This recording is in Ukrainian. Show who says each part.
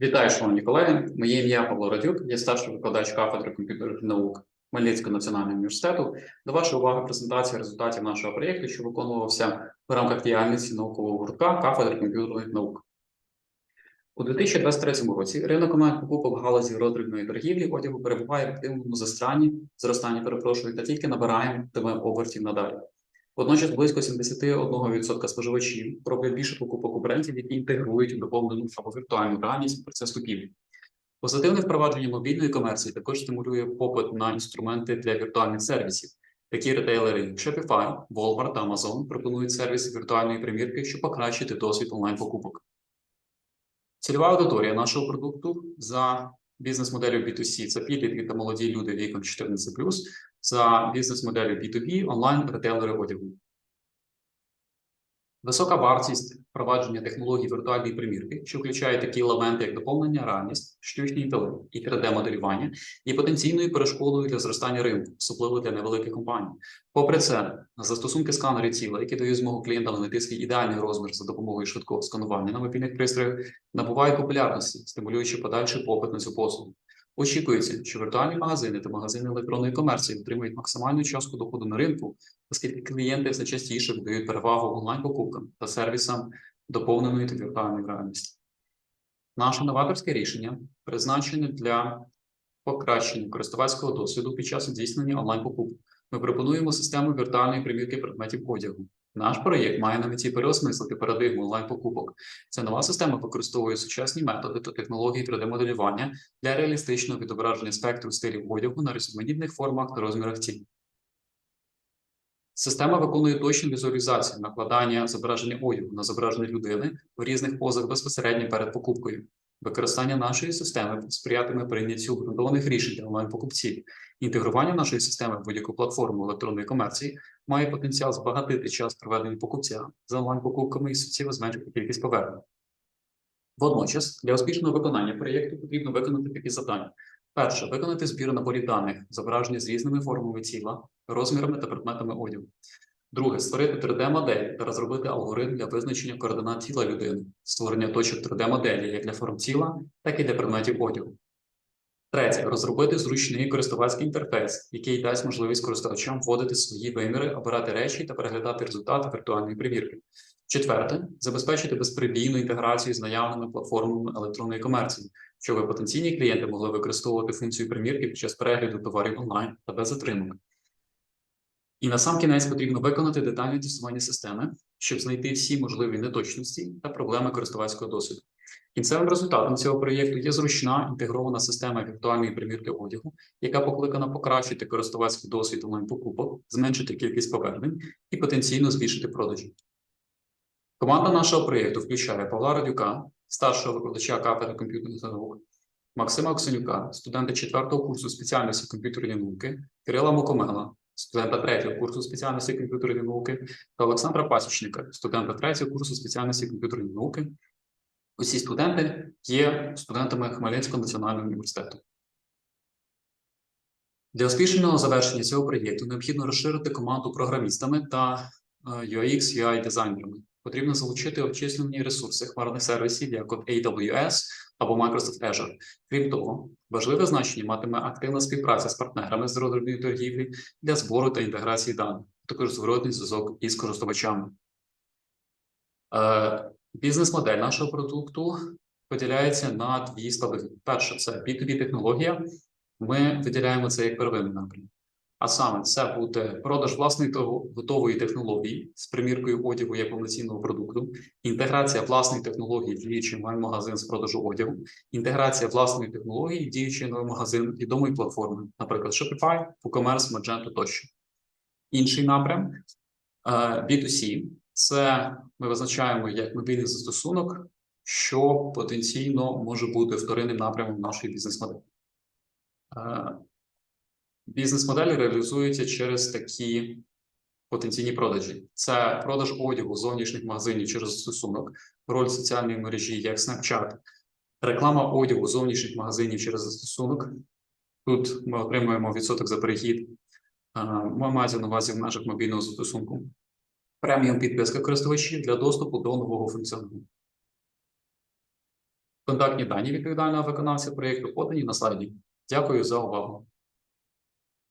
Speaker 1: Вітаю, шановні колеги. Моє ім'я Павло Радюк, я старший викладач кафедри комп'ютерних наук Хмельницького національного університету. До вашої уваги презентація результатів нашого проєкту, що виконувався в рамках діяльності наукового гуртка кафедри комп'ютерних наук. У 2023 році ринок онлайн-покупок в галузі роздрібної торгівлі одягу перебуває в активному зростанні, зростанні, перепрошую, та тільки набирає тебе обертів надалі. Водночас близько 71% споживачів роблять більше покупок у брендів, які інтегрують доповнену або віртуальну реальність процес купівлі. Позитивне впровадження мобільної комерції також стимулює попит на інструменти для віртуальних сервісів. Такі ретейлери, як Shopify, Walmart та Amazon пропонують сервіси віртуальної примірки, щоб покращити досвід онлайн-покупок. Цільова аудиторія нашого продукту за бізнес-моделлю B2C це підлітки та молоді люди віком 14+, за бізнес-моделлю B2B онлайн-ретейлери одягу. Висока вартість впровадження технологій віртуальної примірки, що включає такі елементи, як доповнення реальність, штучний інтелект і 3D-моделювання, є потенційною перешкодою для зростання ринку, особливо для невеликих компаній. Попри це, застосунки сканерів тіла, які дають змогу клієнтам знайти свій ідеальний розмір за допомогою швидкого сканування на мобільних пристроях, набувають популярності, стимулюючи подальший попит на цю послугу. Очікується, що віртуальні магазини та магазини електронної комерції отримують максимальну частку доходу на ринку, оскільки клієнти все частіше віддають перевагу онлайн-покупкам та сервісам доповненої та віртуальної реальності. Наше новаторське рішення призначене для покращення користувацького досвіду під час здійснення онлайн-покупок. Ми пропонуємо систему віртуальної примірки предметів одягу. Наш проєкт має на меті переосмислити парадигму онлайн-покупок. Ця нова система використовує сучасні методи та технології 3D-моделювання для реалістичного відображення спектру стилів одягу на різноманітних формах та розмірах тіл. Система виконує точну візуалізацію накладання зображення одягу на зображення людини в різних позах безпосередньо перед покупкою. Використання нашої системи сприятиме прийняттю обґрунтованих рішень для онлайн-покупців. Інтегрування нашої системи в будь-яку платформу електронної комерції має потенціал збагатити час проведення покупця за онлайн-покупками і суттєво зменшити кількість повернень. Водночас, для успішного виконання проєкту потрібно виконати такі завдання. Перше, виконати збір наборів даних, зображення з різними формами тіла, розмірами та предметами одягу. Друге, створити 3D-модель та розробити алгоритм для визначення координат тіла людини, створення точок 3D-моделі як для форм тіла, так і для предметів одягу. Третє, розробити зручний користувацький інтерфейс, який дасть можливість користувачам вводити свої виміри, обирати речі та переглядати результати віртуальної перевірки. Четверте, забезпечити безперебійну інтеграцію з наявними платформами електронної комерції, щоб потенційні клієнти могли використовувати функцію примірки під час перегляду товарів онлайн та без затримок. І на сам кінець потрібно виконати детальне тестування системи, щоб знайти всі можливі неточності та проблеми користувацького досвіду. Кінцевим результатом цього проєкту є зручна інтегрована система віртуальної примірки одягу, яка покликана покращити користувацький досвід онлайн-покупок, зменшити кількість повернень і потенційно збільшити продажі. Команда нашого проєкту включає Павла Радюка, старшого викладача кафедри комп'ютерних наук, Максима Оксенюка, студента 4-го курсу спеціальності комп'ютерні науки, Кирила Мокомела, студента 3-го курсу спеціальності комп'ютерні науки та Олександра Пасічника, студента 3-го курсу спеціальності комп'ютерні науки. Усі студенти є студентами Хмельницького національного університету. Для успішного завершення цього проєкту необхідно розширити команду програмістами та е, UX, UI дизайнерами. Потрібно залучити обчислені ресурси хмарних сервісів, як от AWS або Microsoft Azure. Крім того, важливе значення матиме активна співпраця з партнерами з розробної торгівлі для збору та інтеграції даних, також зворотний зв'язок із користувачами. Е, Бізнес-модель нашого продукту поділяється на дві складові. Перше, це B2B технологія. Ми виділяємо це як первинний напрям. А саме це буде продаж власної готової технології з приміркою одягу як повноцінного продукту, інтеграція власної технології в діючий онлайн-магазин з продажу одягу, інтеграція власної технології в діючий магазин відомої платформи, наприклад, Shopify, WooCommerce, Magento тощо. Інший напрям е, B2C це ми визначаємо як мобільний застосунок, що потенційно може бути вторинним напрямом нашої бізнес-моделі. Бізнес-моделі реалізуються через такі потенційні продажі: це продаж одягу зовнішніх магазинів через застосунок, роль соціальної мережі, як Snapchat, реклама одягу зовнішніх магазинів через застосунок. Тут ми отримуємо відсоток за перехід. Е, Мається на увазі в межах мобільного застосунку преміум підписка користувачів для доступу до нового функціоналу. Контактні дані відповідального виконавця проєкту подані на слайді. Дякую за увагу.